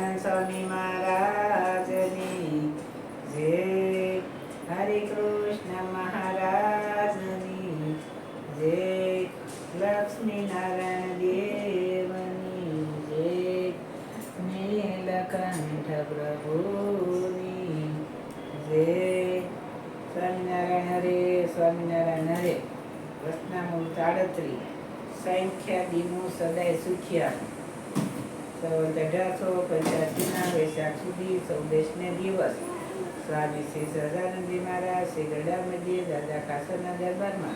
સહજાનંદ સ્વામી મહારાજની. જય હરે કૃષ્ણ મહારાજની. જય લક્ષ્મી નારાયણ દેવની. જય નીલકંઠ પ્રભુની. જય સ્વામિનારાયણ હરે સ્વામિનારાયણ હરે. પ્રશ્નમૂળ સાડત્રી સંખ્યા સંખ્યાદીનું સદાય સુખિયા. સંવત અઢારસો પંચ્યાસીના વૈશાખ સુધી સૌદેશને દિવસ. સ્વામી શ્રી સહજાનંદજી મહારાજ, શ્રી ગરડા મંદિર દાદા કાસરના દરબારમાં.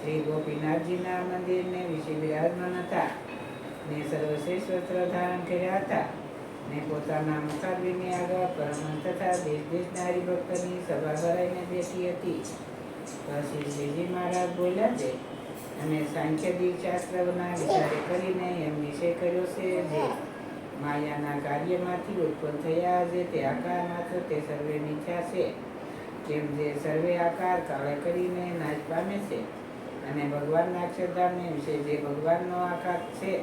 શ્રી ગોપીનાથજીના મંદિરને વિશે બિરાજમાન હતા. ને સર્વશ્રેષ્ઠ વસ્ત્ર ધારણ કર્યા હતા. ને પોતાના મુખાગ્રીની આગળ પરમહંસ તથા દેશ દેશના હરિભક્તની સભા ભરાઈને બેઠી હતી. પછી શ્રીજી મહારાજ બોલ્યા છે અને સાંખ્યદી શાસ્ત્રના વિચારે કરીને એમ નિશ્ચય કર્યો છે જે માયાના કાર્યમાંથી ઉત્પન્ન થયા છે, તે આકાર માત્ર તે સર્વે મિથ્યા છે કેમ જે સર્વે આકાર કાળે કરીને નાશ પામે છે. અને ભગવાનના અક્ષરધામને વિશે જે ભગવાનનો આકાર છે,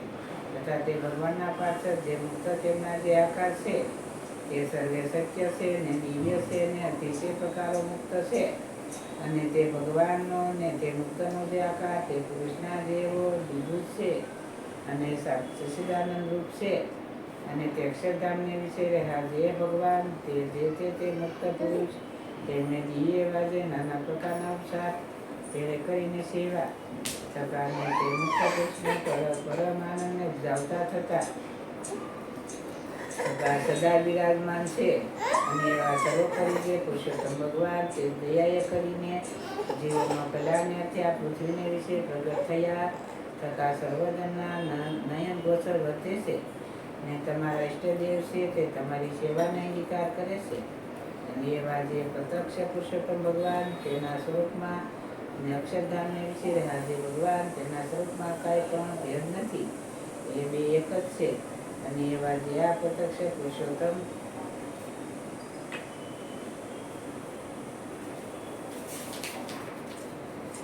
તથા તે ભગવાનના પાછળ જે મુક્ત તેમના જે આકાર છે, તે સર્વે સત્ય છે ને દિવ્ય છે ને અતિશય પ્રકારો મુક્ત છે. અને તે ભગવાનનો ને તે મુક્તનો જે આકાર, તે પુરુષના જેવો વિભૂત છે. અને સચિદાનંદ રૂપ છે. અને તે અક્ષરધામને વિશે રહ્યા જે ભગવાન, તે જે તે તે મુક્ત પુરુષ, તેમને દિવ્ય વાજે નાના પ્રકારના ઉપસાર તેણે કરીને સેવા થતા અને તે મુક્ત પુરુષને પર- પરમ આનંદને થતા. સદા સદા બિરાજમાન છે અને એવા સર્વોપરી જે પુરુષોત્તમ ભગવાન તે દયાએ કરીને જીવનમાં કલ્યાણને થયા પૃથ્વીને વિશે પ્રગટ થયા. થતા સર્વજનના નયન ગોચર વધે છે. ને તમારા ઇષ્ટદેવ છે તે તમારી સેવાને અંગીકાર કરે છે. અને એવા જે પ્રત્યક્ષ પુરુષોત્તમ ભગવાન, તેના સ્વરૂપમાં ને અક્ષરધામને વિશે જે ભગવાન, તેના સ્વરૂપમાં કાંઈ પણ ભેદ નથી. એ બે એક જ છે. અને એવા જે આ પ્રત્યક્ષ પુરુષોત્તમ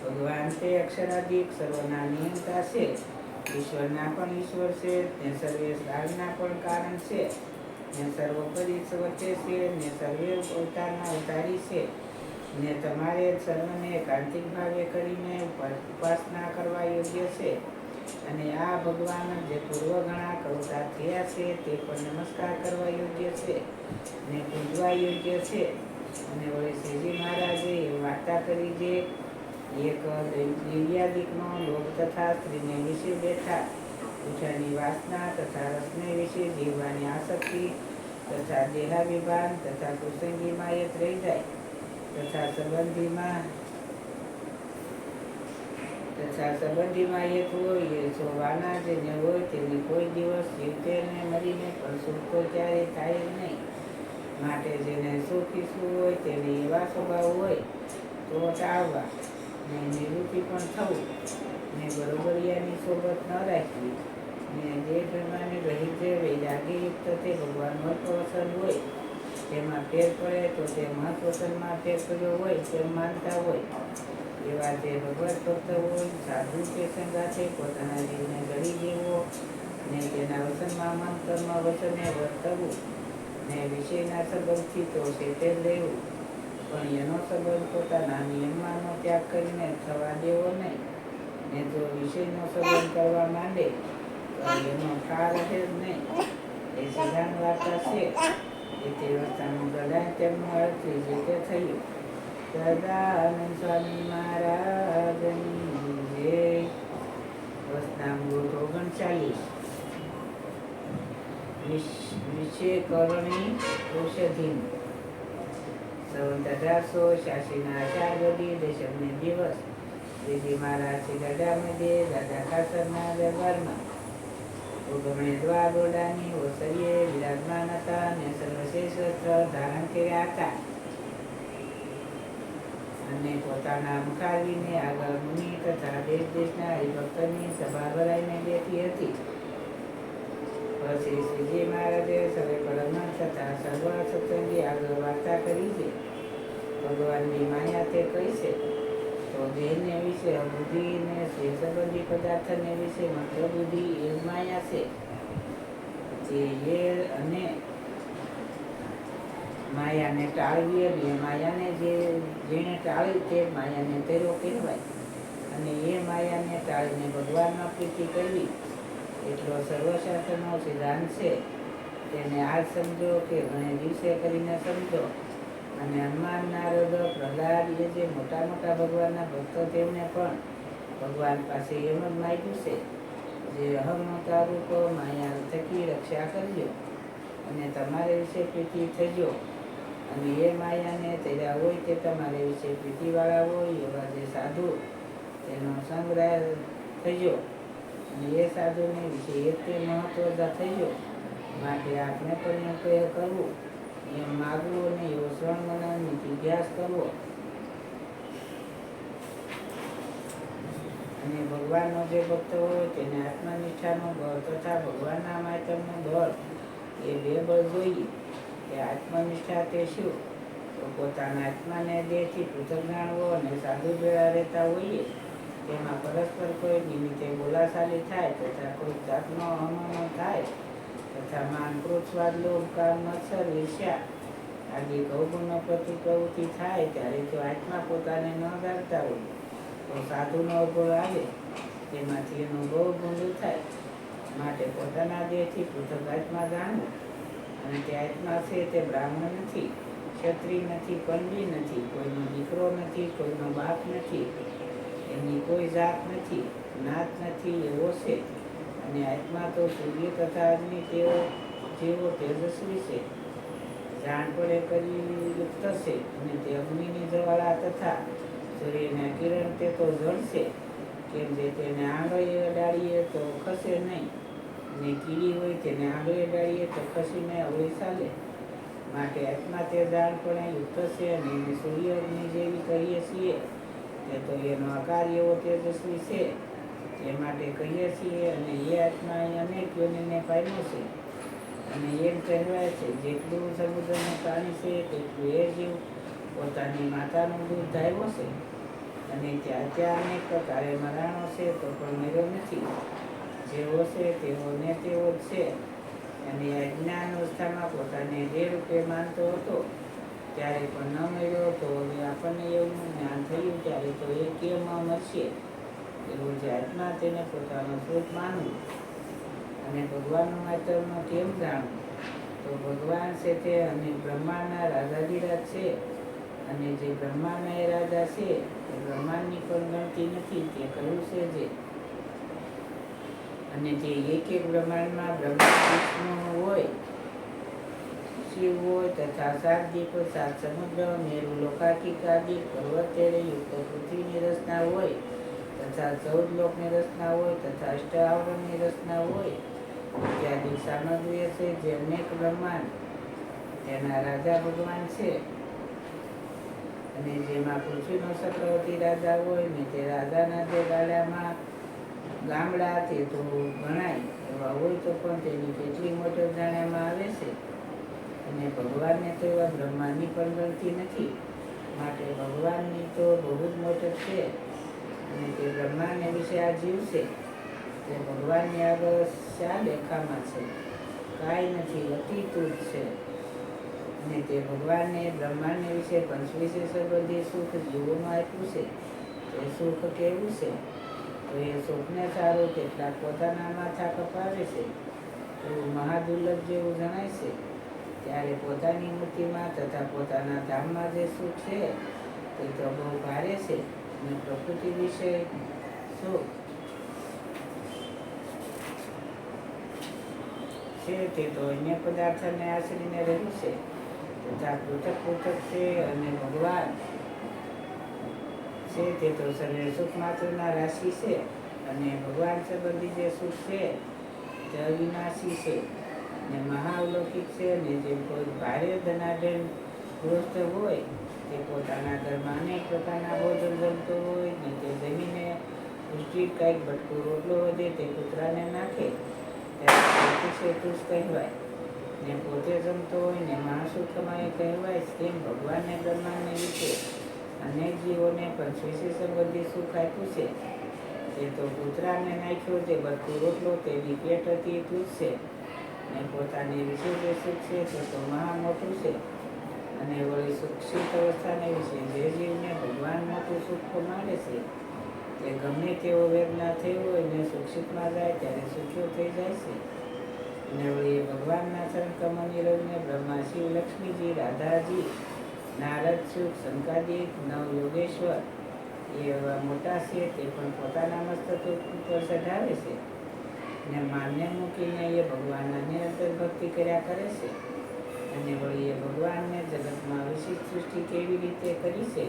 ભગવાન તે અક્ષરાધિક સર્વના નિયંતા છે. ઈશ્વરના પણ ઈશ્વર છે, ને સર્વે સ્થાનના પણ કારણ છે, ને સર્વોપરી વચ્ચે છે, ને સર્વે અવતારના અવતારી છે, ને તમારે સર્વને કાંતિક ભાવે કરીને ઉપાસના કરવા યોગ્ય છે. અને આ ભગવાન જે પૂર્વ ઘણા કવતા થયા છે, તે પણ નમસ્કાર કરવા યોગ્ય છે, ને પૂજવા યોગ્ય છે. અને વળી શ્રીજી મહારાજે વાર્તા કરી જે એક દિવ્યાદિકનો લોક તથા સ્ત્રીને વિશે બેઠા, પૂજાની વાસના તથા રસને વિશે જીવવાની આસક્તિ તથા દેહાભિમાન તથા કુસંગીમાં એક રહી જાય, તથા સંબંધીમાં તથા સંબંધીમાં એક હોય એ જોવાના જેને હોય, તેને કોઈ દિવસ જીવતે મરીને પણ સુખ તો ક્યારે થાય નહીં. માટે જેને સુખ ઈચ્છવું હોય, તેને એવા સ્વભાવ હોય, તો ટાળવા ને નિવૃત્તિ પણ થવું. ને બરોબરિયાની સોબત ન રાખવી. ને જે પ્રમાણે રહી જે વૈરાગ્યયુક્ત તે ભગવાન મહત્વસન હોય. તેમાં ફેર પડે તો તે મહત્વસનમાં ફેર કર્યો હોય તેમ માનતા હોય. એવા જે ભગવત ભક્ત હોય, સાધુ કે સંગાથે પોતાના જીવને ગળી દેવો ને તેના વસનમાં મન કર્મ વચને વર્તવું. ને વિષયના સંબંધથી તો સેટે લેવું. પણ એનો સંબંધ પોતાના નિયમમાંનો ત્યાગ કરીને થવા દેવો નહીં. ને જો વિષયનો સંબંધ કરવા માંડે, તો એનો ઠાર રહે જ નહીં. એ સિદ્ધાંત વાર્તા છે. એ તે વર્તાનું ગળાય તેમનો અર્થ એ રીતે થયું. સદાનંદ સ્વામી મહારાજની જય. ગોઠ ઓગણચાલીસ વિશે કરણી ઔષધિ સંવત અઢારસો છ્યાસીના વધી દશમને દિવસ. શ્રીજી મહારાજ શ્રી દાદા મધ્યે દાદા ખાસરના દરબારમાં. ઉગમણે દ્વાર રોડાની ઓસરીએ વિરાજમાન હતા અને સર્વશ્રેષ્ઠ ધારણ કર્યા હતા. અને પોતાના મુખારવીને આગળ મુનિ તથા દેશ દેશના હરિભક્તની સભા ભરાઈને બેઠી હતી. પછી શ્રીજી મહારાજે સર્વે પરમહંસ તથા સર્વ સત્સંગી આગળ વાર્તા કરી છે. ભગવાનની માયા તે કઈ છે. તો દેહને વિશે બુદ્ધિ ને સંબંધી પદાર્થને વિશે માત્ર બુદ્ધિ એ માયા છે. જે એ અને માયાને ટાળવી અને એ માયાને જે, જેણે ટાળી તે માયાને તેરો કહેવાય. અને એ માયાને ટાળીને ભગવાનમાં પ્રીતિ કરવી, એટલો સર્વશાસ્ત્રનો સિદ્ધાંત છે. તેને આજ સમજો કે ઘણે દિવસે કરીને સમજો. અને હનુમાન નારદ, પ્રહલાદ, એ જે મોટા મોટા ભગવાનના ભક્તો તેમને પણ ભગવાન પાસે એમ જ માગ્યું છે જે અહમતા રૂપ માયા થકી રક્ષા કરજો અને તમારે વિશે પ્રીતિ થજો અને એ માયાને તેરા હોય તે તમારે વિશે પ્રીતિવાળા હોય એવા જે સાધુ તેનો સંગ્રહ થજો અને એ સાધુને વિશે એ તે મહત્વ ગયો માટે આપણે પણ એ કરવું. આત્મનિષ્ઠા તે શું? તો પોતાના આત્માને દેહથી પૃથક જાણવો અને સાધુ ભેળા રહેતા હોઈએ, તેમાં પરસ્પર કોઈ નિમિત્તે બોલાશાલી થાય તથા કોઈ જાતનો અહમનો થાય. તથા માન ક્રોધ સ્વાદ લોભ કામ મત્સર ઈર્ષ્યા આદિ ગૌગુણનો પ્રતિ પ્રવૃત્તિ થાય ત્યારે જો આત્મા પોતાને ન જાણતા હોય. તો સાધુનો અભળ આવે, તેમાંથી એનો બહુ ગુંડ થાય. માટે પોતાના દેહથી પૃથક આત્મા જાણવું અને તે આત્મા છે તે બ્રાહ્મણ નથી, ક્ષત્રિય નથી પંડી નથી, કોઈનો દીકરો નથી, કોઈનો બાપ નથી. એની કોઈ જાત નથી, નાત નથી, એવો છે. અને આત્મા તો સૂર્ય તથા અગ્નિ તેઓ જેવો તેજસ્વી છે. જાણપણે કરી યુક્ત છે અને તે અગ્નિની જ્વાળા તથા સૂર્યના કિરણ તે તો જળશે કેમ જે તેને આંગળીએ અડાડીએ તો ખસે નહીં. ને કીડી હોય તેને આંગળીએ અડાડીએ તો ખસીને અવળી ચાલે. માટે આત્મા તે જાણપણે યુક્ત છે અને એને સૂર્ય અગ્નિ જેવી કહીએ છીએ. તે તો એનો આકાર એવો તેજસ્વી છે. એ માટે કહીએ છીએ અને એ આત્મા અનેક યોનિને પામ્યો છે. અને એમ કહેવાય છે, જેટલું સમુદ્રનું પાણી છે, તેટલું એ જીવ પોતાની માતાનું દૂધ ધાર્યો છે અને ત્યાં ત્યાં અનેક પ્રકારે મરાણો છે, તો પણ મેળો નથી. જેવો છે, તેવો ને તેવો જ છે. અને અજ્ઞાન જ્ઞાન અવસ્થામાં પોતાને જે રૂપે માનતો હતો, ત્યારે પણ ન મળ્યો તો આપણને એવું જ્ઞાન થયું, ત્યારે તો એ કેમ મળશે એવું જે આત્મા તેને પોતાનો સ્વરૂપ માનવું. અને ભગવાનનું માત્રનું કેમ જાણવું? તો ભગવાન છે તે અને બ્રહ્માના રાજાધિરાજ છે. અને જે બ્રહ્માના એ રાજા છે, એ બ્રહ્માંડની પણ ગણતી નથી, તે કહ્યું છે જે? અને જે એક એક બ્રહ્માંડમાં બ્રહ્મા વિષ્ણુ હોય, શિવ હોય તથા સાત દીપો, સાત સમુદ્ર, મેરુ પર્વત ચેર્યું યુક્ત પૃથ્વીની રચના હોય તથા ચૌદ લોકની રચના હોય, તથા અષ્ટાવરણની રચના હોય ત્યાં સામગ્રી છે જેમને બ્રહ્માંડ, તેના રાજા ભગવાન છે. અને જેમાં પૃથ્વીનો ચક્રવર્તી રાજા હોય ને તે રાજાના જે ગાળામાં ગામડા તે તો ગણાય, એવા હોય તો પણ તેની કેટલી મોટર જાણવામાં આવે છે? અને ભગવાનને તો એવા બ્રહ્માની પણ ગણતી નથી. માટે ભગવાનની તો બહુ જ મોટર છે. અને તે બ્રહ્માંડ વિશે આ જીવ છે, તે ભગવાનની આગળ શા દેખામાં છે? કાંઈ નથી અતિ તુચ્છ છે. અને તે ભગવાનને બ્રહ્માંડને વિશે પંચવીસે સંબંધી સુખ જીવોમાં આપ્યું છે, તે સુખ કેવું છે? તો એ સુખને સારું કેટલાક પોતાના માથા કપાવે છે. એવું મહાદુર્લભ જેવું જણાય છે. ત્યારે પોતાની મૂર્તિમાં તથા પોતાના ધામમાં જે સુખ છે, તે તો બહુ ભારે છે. અને પ્રકૃતિ વિશે શું? છે તે તો અન્ય પદાર્થને આશરીને રહ્યું છે. તથા પૃથક પૃથક છે અને ભગવાન છે તે તો શરીર સુખ માત્રના રાશિ છે. અને ભગવાન સંબંધી જે સુખ છે તે અવિનાશી છે. ને મહાઅલૌકિક છે અને જે કોઈ ભારે ધનાઢ્યન ગૃહસ્થ હોય, તે પોતાના ઘરમાં અનેક પ્રકારના ભોજન જમતો હોય, ને તે જમીને પૌષ્ટિક કાંઈક ભટકો રોટલો વધે, તે કૂતરાને નાખે, ત્યારે કહેવાય. ને પોતે જમતો હોય, ને માણસો કમાય કહેવાય, તેમ ભગવાનને બ્રહ્માંડને વિશે અનેક જીવોને પણ પંચવીસી સંબંધી સુખ આપ્યું છે. તે તો કૂતરાને નાખ્યો તે બધું રોટલો તેની પેટ હતી એટલું છે. ને પોતાની વિશે જે સુખ છે, તે તો મહા મોટું છે. અને વળી સુખિત અવસ્થાને વિશે જે જીવને ભગવાન મોટું સુખ માને છે તે ગમે તેવો વેદના થઈ હોય ને સુખિતમાં જાય ત્યારે સુખ્યો થઈ જાય છે. અને વળી ભગવાનના કમળની રવિને બ્રહ્મા શિવ લક્ષ્મીજી, રાધાજી, નારદ સુખ શંકાજી નવ યોગેશ્વર, એ એવા મોટા છે, તે પણ પોતાના મસ્તક ઉપર ચઢાવે છે. ને માન્ય મૂકીને એ ભગવાનના નિરંતર ભક્તિ કર્યા કરે છે. અને વળી એ ભગવાનને જગતમાં વિશિષ્ટ સૃષ્ટિ કેવી રીતે કરી છે?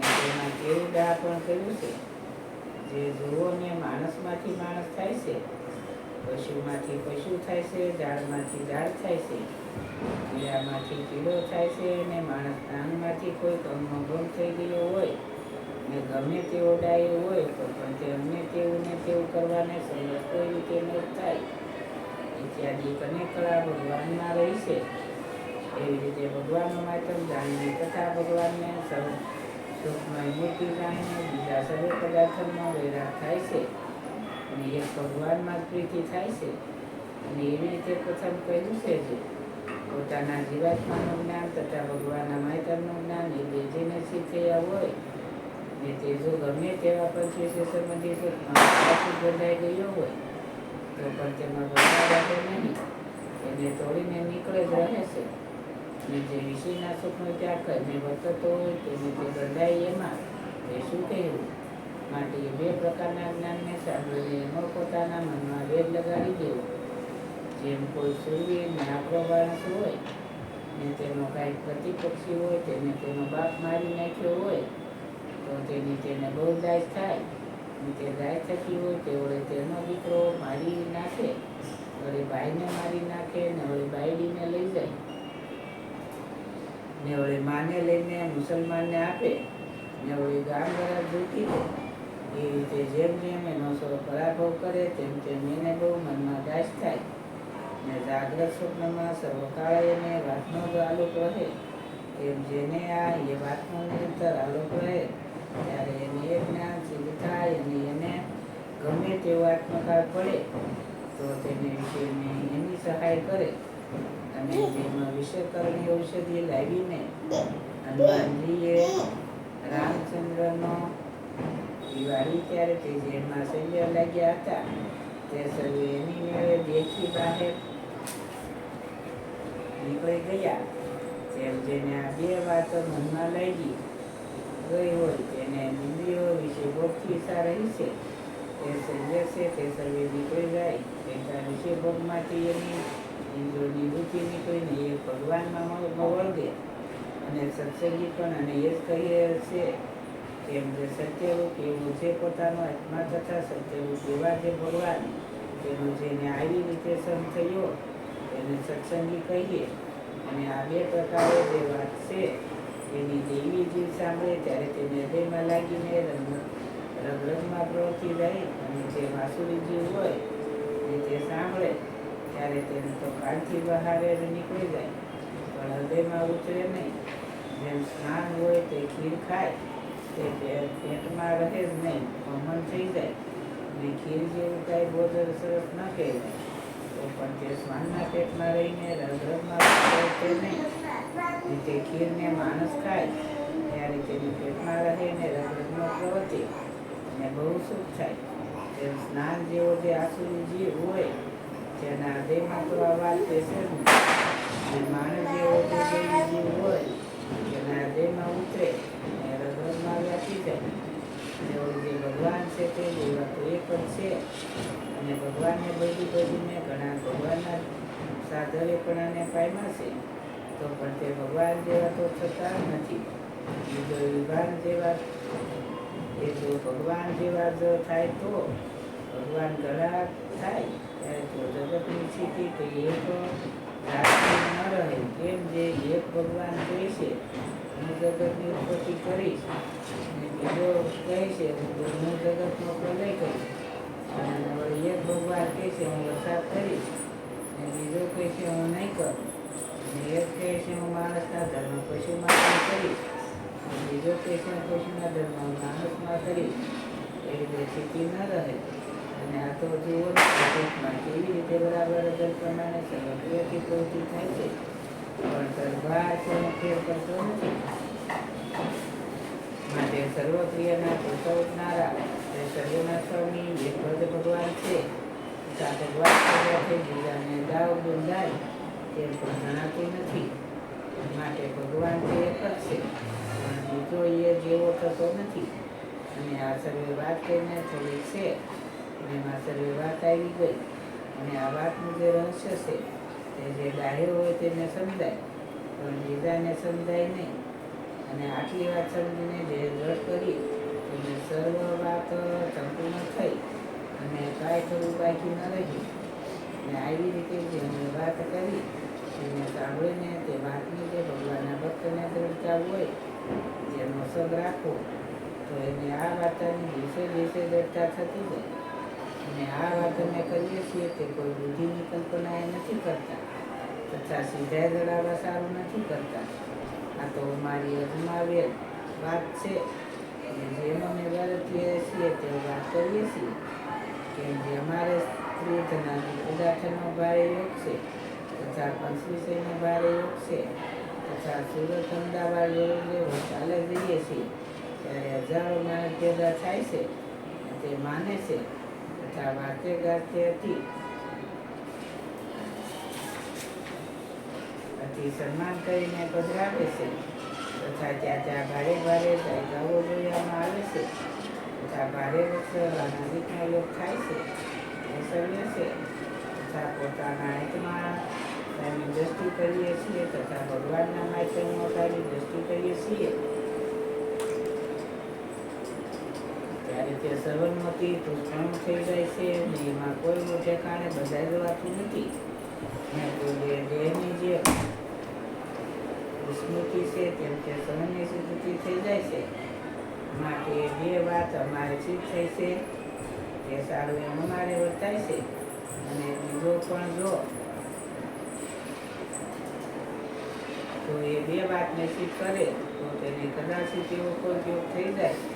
તેમાં કેવું દાહ પણ કર્યું છે? જે જુઓ ને માણસમાંથી માણસ થાય છે, પશુમાંથી પશુ થાય છે, ઝાડમાંથી ઝાડ થાય છે કીડામાંથી કીડો થાય છે અને માણસ નાનમાંથી કોઈ કમનો ભંગ થઈ ગયો હોય ને ગમે તેવો ડાયો હોય તો પણ તે અમને તેવું ને તેવું કરવાને સમજ કોઈ રીતે ન થાય. ઇત્યાદિ અનેક કળા ભગવાનમાં રહી છે. એવી રીતે ભગવાનનું માધ્યમ જાણીને તથા ભગવાનને સૌ સુખમય મૂર્તિ જાણીને બીજા સર્વ પદાર્થોમાં વૈરાગ થાય છે. અને એક ભગવાનમાં પ્રીતિ થાય છે. અને એવી રીતે પ્રથમ કહ્યું છે જે, પોતાના જીવાત્માનું જ્ઞાન તથા ભગવાનના માહિતરનું જ્ઞાન એ બે શીખ્યા હોય, ને તે જો ગમે તેવા પંચવીસે સંબંધી બંધાઈ ગયો હોય, તો પણ તેમાં ભગવાન નહીં. એને તોડીને નીકળે જ રહે છે. અને જે વિષયના સુખનો ત્યાગ કરીને વર્તતો હોય તેને તે બંધાય એમાં, એ શું કહેવું માટે બે પ્રકારના જ્ઞાનને સાંભળીને એનો પોતાના મનમાં વેદ લગાડી દેવો. જેમ કોઈ સૂર્યને ને આપણો માણસ હોય, ને તેનો કાંઈક પ્રતિપક્ષી હોય, તેને તેનો બાપ મારી નાખ્યો હોય, તો તેની તેને બહુ દાય થાય, ને તે દાય થતી હોય, તે વળે તેનો દીકરો મારી નાખે, વળી ભાઈને મારી નાખે, ને વળી બાયડીને લઈ જાય. ને વળી માને લઈને મુસલમાનને આપે, ને વળી ગામ ગરાબ જૂટી દે એ રીતે જેમ જેમ એનો સ્વ પરાભવ કરે, તેમ તેમ એને બહુ મનમાં દાસ થાય. ને જાગ્રત સ્વપ્નમાં સર્વકાળે એને વાતનો જ આલોક રહે. તેમ જેને આ એ વાતનો નિરંતર આલોક રહે, ત્યારે એને એ જ્ઞાન સિદ્ધ થાય અને એને ગમે તેવો આત્મકાળ પડે, તો તેને વિશે એની સહાય કરે. અને તેમાં વિષયકરની ઔષધિ લાવીને હનુમાનજીએ રામચંદ્રનો દિવાળી ત્યારે કે જેમાં શૈલ્ય લાગ્યા હતા, તે સર્વે એની મેળે દેખી બહાર નીકળી ગયા. તેમ જેને આ બે વાતો મનમાં લાગી ગઈ હોય, તેને ઇન્દ્રિયો વિશે ભોગથી ઈચ્છા રહી છે, તે સંજય છે તે સર્વે નીકળી જાય. તેના વિશે ભોગમાંથી એની ઇન્દ્રિયોની કોઈ નીકળીને એ ભગવાનમાં વળગે અને સત્સંગી પણ અને એ જ કહીએ છે કેમ જે સત્યરૂપ, એવું જે પોતાનો આત્મા તથા સત્યરૂપ એવા જે ભગવાન એનું જેને આવી રીતે સમ થયો એને સત્સંગી કહીએ. અને આ બે પ્રકારે જે વાત છે, એની દેવી જીવ સાંભળે ત્યારે તેને હૃદયમાં લાગીને રંગ, રગરગમાં પ્રવૃત્તિ રહે. અને જે વાસુરી જીવ હોય, એ તે સાંભળે. ત્યારે તેને તો કાળથી બહાર જ નીકળી જાય. પણ હૃદયમાં ઉતરે નહીં. જેમ સ્નાન હોય તે ખીર ખાય. તે પેટમાં રહે જ નહીં. અમન થઈ જાય. ને ખીર જેવું કાંઈ ભોજન સરસ ન કહેવાય. તો પણ તે શ્વાનના પેટમાં રહીને રગરગમાં તે નહીં. તે ખીરને માણસ ખાય. ત્યારે તેની પેટમાં રહે ને રગરગમાં પ્રવર્તે. ને બહુ સુખ થાય. તેમ સ્નાન જેવો જે આસુરી જીવ હોય તેના હૃદયમાં તો આ વાત બેસે ને માણસ જેવો જીવ હોય, તેના હૃદયમાં ઉતરે અને હૃદયમાં વ્યાપી જાય. જે ભગવાન છે તે એવા એક જ છે. અને ભગવાનને બધી બધીને ઘણા ભગવાનના સાધરે પણ આને પામ્યા છે. તો પણ તે ભગવાન જેવા તો થતા નથી. બીજો વિભાન જેવા, એ જો ભગવાન જેવા જો થાય તો ભગવાન ગળા થાય, ત્યારે તો જગતની સ્થિતિ તો એક ન રહે. કેમ જે એક ભગવાન કહે છે, હું જગતની ઉત્પત્તિ કરીશ. અને બીજો કહે છે હું જગતનો પ્રલય કરીશ. અને હવે એક ભગવાન કહે છે, હું વરસાદ કરીશ. અને બીજો કહે છે, હું નહીં કરું. અને એક કહે છે, હું માણસના ધર્મ પશુમાં પણ કરીશ. અને બીજો કહે છે પશુના ધર્મ માણસમાં કરીશ. એવી રીતે સ્થિતિ ન રહે. અને આ તો જુઓ કેવી રીતે બરાબર અગર પ્રમાણે સર્વક્રિયાથી પ્રવૃત્તિ થાય છે, પણ છે ફેર કરતો નથી. માટે સર્વક્રિયાના પોષવનારા તે સર્વના સ્વામી વેદભદ ભગવાન છે. સાથે વાત કર્યાથી બીજાને દાવ બંધાય તે પણ જણાતી નથી. માટે ભગવાન તે એક જ છે, પણ બીજો એ જેવો થતો નથી. અને આ સર્વે વાત કરીને થોડીક છે. અને એમાં સર્વે વાત આવી ગઈ. અને આ વાતનું જે રહસ્ય છે, તે જે ડાહ્યો હોય તેને સમજાય, પણ બીજાને સમજાય નહીં. અને આટલી વાત સમજીને જે દ્રઢ કરી, તેને સર્વ વાત સંપૂર્ણ થઈ અને કાંઈ થોડું બાકી ન રહ્યું અને આવી રીતે જે અમે વાત કરી, તેને સાંભળીને તે વાતની જે ભગવાનના ભક્તને દ્રઢતા હોય, જેનો સદ રાખવો, તો એને આ વાર્તાની દિવસે દિવસે દ્રઢતા થતી જાય. અને આ વાત અમે કરીએ છીએ તે કોઈ બુદ્ધિની કલ્પના એ નથી કરતા. તથા સીધા જણાવવા સારું નથી કરતા. આ તો મારી અજમાવેલ વાત છે. અને જેનો અમે વર્તીએ છીએ તે વાત કરીએ છીએ કે જે અમારે સ્ત્રી ધનાની પદાર્થનો ભારે યોગ છે, તથા પંચવિષયનો ભારે યોગ છે, તથા સુરત અમદાવાદ લેવલે ચાલે જઈએ છીએ, ત્યારે હજારો માણસ ભેગા થાય છે તે માને છે તથા વાક્ય ગાતે હતી. અતિ સન્માન કરીને પધરાવે છે. તથા ત્યાં ત્યાં ભારે ભારે દાયકાઓ જોવામાં આવે છે તથા ભારે વૃક્ષ નજીકના લોક થાય છે સર્વે છે. તથા પોતાના હિતમાં તેની દ્રષ્ટિ કરીએ છીએ, તથા ભગવાનના માધ્યમમાં તારી દ્રષ્ટિ કરીએ છીએ. ત્યારે તે સર્વન્મતિ તૂષ્ણ થઈ જાય છે અને એમાં કોઈ ઠેકાણે બધા જવાતું નથી. ને દેહની જે સ્મૃતિ છે તેમ તે સહનની સ્મૃતિ થઈ જાય છે, માટે બે વાત અમારે ચિત થઈ છે. તે સારું એમ અમારે વર્તાય છે. અને બીજો પણ જો, તો એ બે વાતને ચિત કરે તો તેને કદાચ તેવો કોઈ ઉપયોગ થઈ જાય.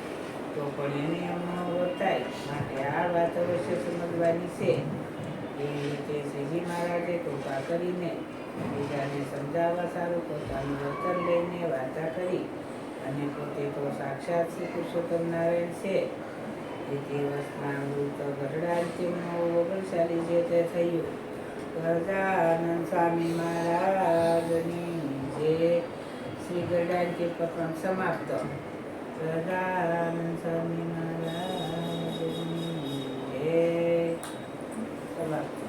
તો પણ એને એમનો વર્તાય. માટે આ વાત અવશ્ય સમજવાની છે. એ રીતે શ્રીજી મહારાજે કૃપા કરીને બીજાને સમજાવવા સારું પોતાનું વર્તન લઈને વાર્તા કરી અને પોતે તો સાક્ષાત શ્રી પુરુષોત્તમ નારાયણ છે. એ દિવસમાં અમૃત ગઢડા તેમનો ઓગણચાલીસ જે તે થયું. ગજાનંદ સ્વામી મહારાજની જે શ્રી ગઢડા પતન સમાપ્ત. ગજાનંદ સ્વામી મહારાજની જય સમાપ્ત